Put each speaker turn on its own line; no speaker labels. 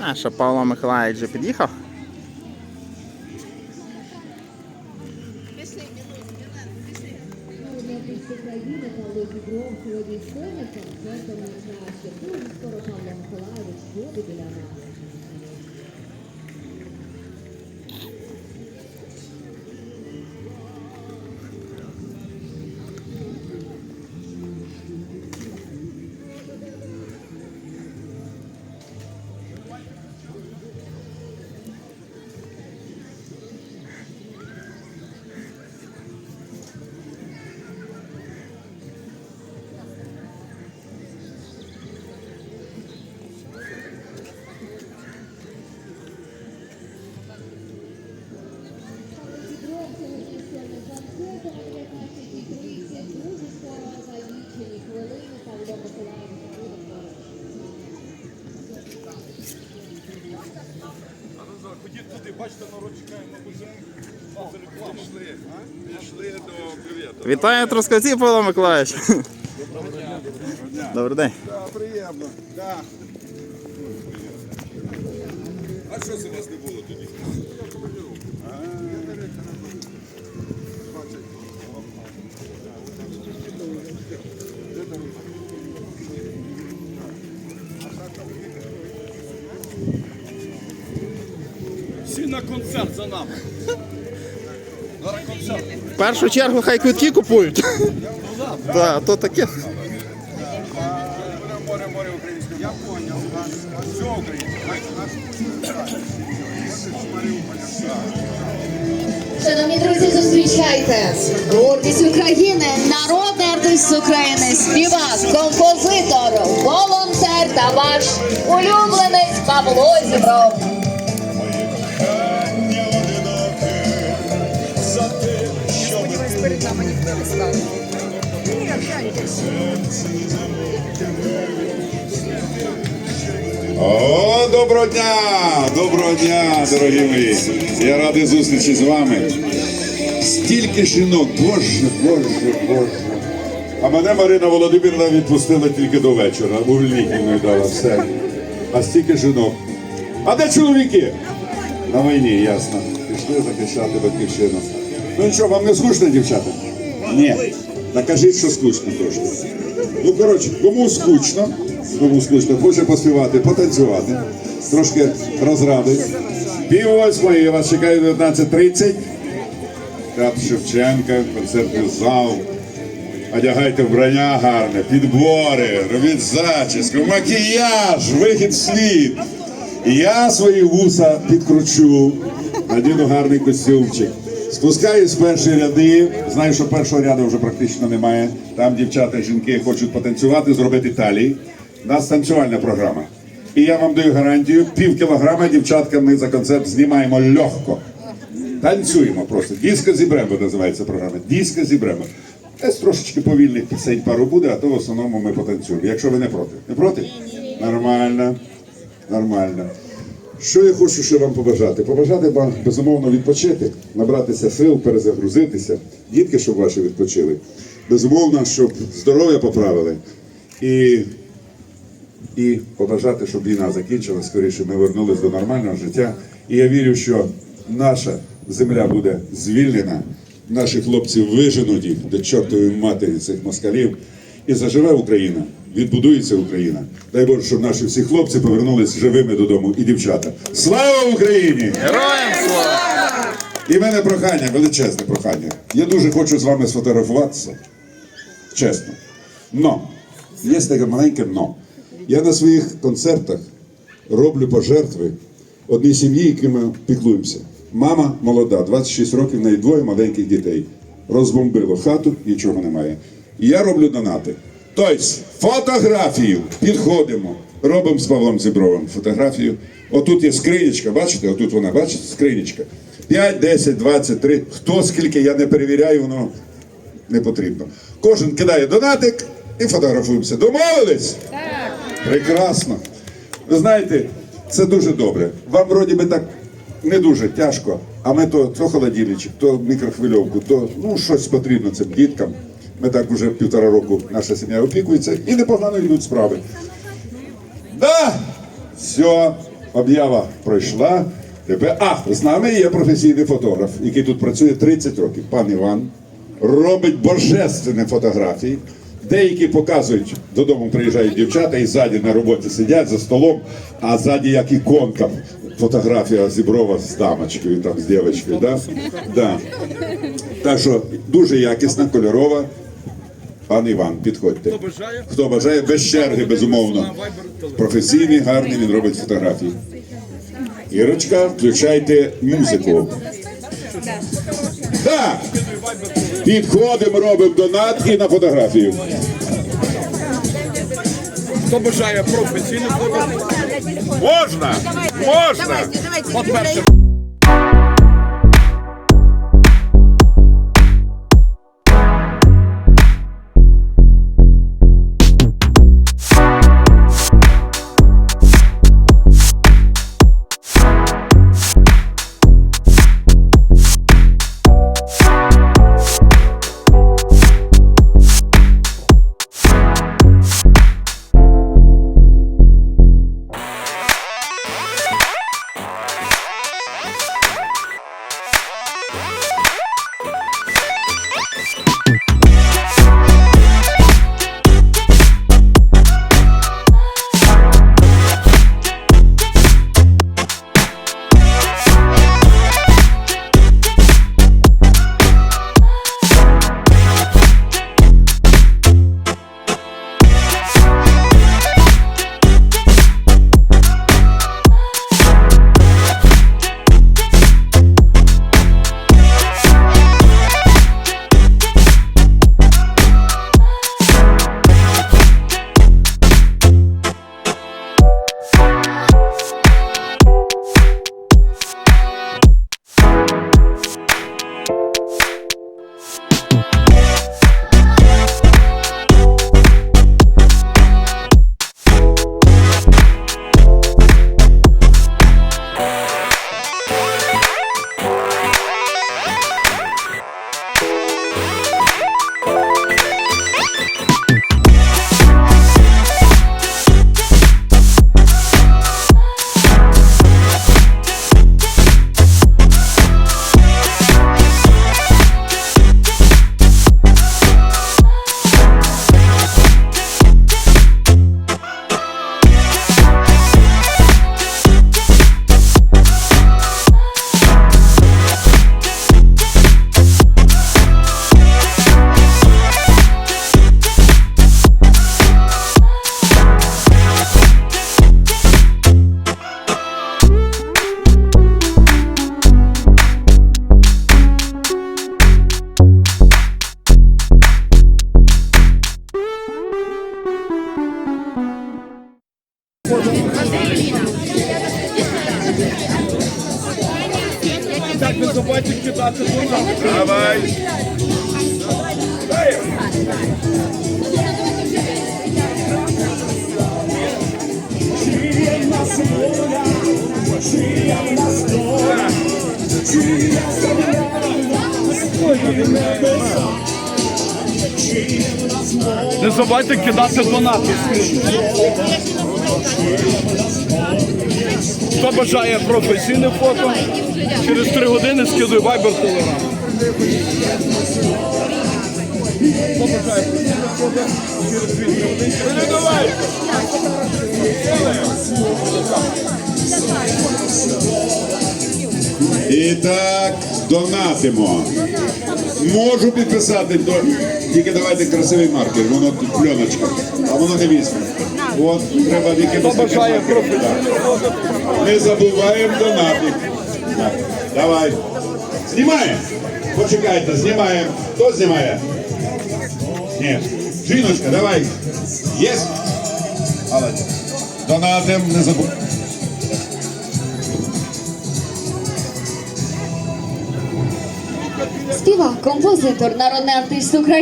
А, що Павло Миколаївич вже під'їхав? Вітаю Трускавці, Павло Миколаївич. Добрий день.
Приємно. А що це вас не було тоді? Всі на концерт за нами. Зараз концерт.
В першу чергу хай квитки купують. Так, то таке.
Море, море українське. Я понял. Все українське.
Шановні друзі, зустрічайте гордість України, народний артист України, співак, композитор, волонтер та ваш улюбленець Павло Зібров.
О, доброго дня! Доброго дня, дорогі мої! Я радий зустрічі з вами. Стільки жінок, боже, боже, боже. А мене Марина Володимирівна відпустила тільки до вечора. Увільнительною дала все. А стільки жінок. А де чоловіки? На війні, ясно. Пішли захищати батьківщину. Ну нічого, вам не скучно, дівчата? Ні. Та кажіть, що скучно трошки. Ну, коротше, кому скучно, кому скучно, хоче поспівати, потанцювати, трошки розради. Пів восьмої я вас чекаю 19.30. Театр Шевченка, концертний зал. Одягайте вбрання гарне, підбори, робіть зачіску, макіяж, вихід в світ. Я свої вуса підкручу, надіну гарний костюмчик. Спускаюсь в перші ряди. Знаю, що першого ряду вже практично немає. Там дівчата, жінки хочуть потанцювати, зробити талії. У нас танцювальна програма. І я вам даю гарантію, пів кілограма дівчаткам ми за концерт знімаємо легко. Танцюємо просто. Діско зібремо називається програма. Діско зібремо. Десь трошечки повільних пісень пару буде, а то в основному ми потанцюємо. Якщо ви не проти. Не проти? Нормально. Нормально. Що я хочу ще вам побажати? Побажати вам безумовно відпочити, набратися сил, перезагрузитися, дітки, щоб ваші відпочили. Безумовно, щоб здоров'я поправили. І, і побажати, щоб війна закінчилась, скоріше ми вернулись до нормального життя. І я вірю, що наша земля буде звільнена, наші хлопці виженуть їх до чортової матері цих москалів. І заживе Україна, відбудується Україна. Дай Боже, щоб наші всі хлопці повернулись живими додому і дівчата. Слава Україні!
Героям слава!
І в мене прохання, величезне прохання. Я дуже хочу з вами сфотографуватися. Чесно. Но, є таке маленьке но. Я на своїх концертах роблю пожертви одній сім'ї, яким ми піклуємося. Мама молода, 26 років, в неї двоє маленьких дітей. Розбомбило хату, нічого немає. І я роблю донати. Тобто, фотографію підходимо, робимо з Павлом Зібровим фотографію. Отут є скринічка, бачите? Отут вона, бачите, скринічка. 5, 10, 23. Хто скільки я не перевіряю, воно не потрібно. Кожен кидає донатик і фотографуємося. Домовились? Так. Прекрасно. Ви знаєте, це дуже добре. Вам вроді би так не дуже тяжко, а ми то, то холодильничок, то мікрохвильовку, то ну щось потрібно цим діткам. Ми так вже півтора року наша сім'я опікується і непогано йдуть справи. Да! Все, об'ява пройшла. Тепер, а, з нами є професійний фотограф, який тут працює 30 років. Пан Іван робить божественні фотографії. Деякі показують, додому приїжджають дівчата і ззаді на роботі сидять за столом, а ззаді як іконка. Фотографія Зіброва з дамочкою, там з дівчинкою. Да? Да. Так що дуже якісна, кольорова. Пан Іван, підходьте.
Хто бажає?
Хто бажає, без черги, безумовно. Професійний, гарний, він робить фотографії. Ірочка, включайте музику. Так! Підходимо, робимо донат і на фотографію.
Хто бажає професійне фото? Можна! Можна! От перше. Не забувайте кидати донати. Хто бажає професійне фото, через три години скидуй вайбер телеграм. Хто бажає професійне.
І так, донатимо. Можу підписати, до... тільки давайте красивий маркер, воно тут пленочка, а воно не візьме. От, треба
Хто бажає
Не забуваємо донати. Так, давай. Знімаємо. Почекайте, знімаємо. Хто знімає? Ні. Жіночка, давай. Є? Молодець. Донатим, не забуваємо.
Співак, композитор, народний артист України.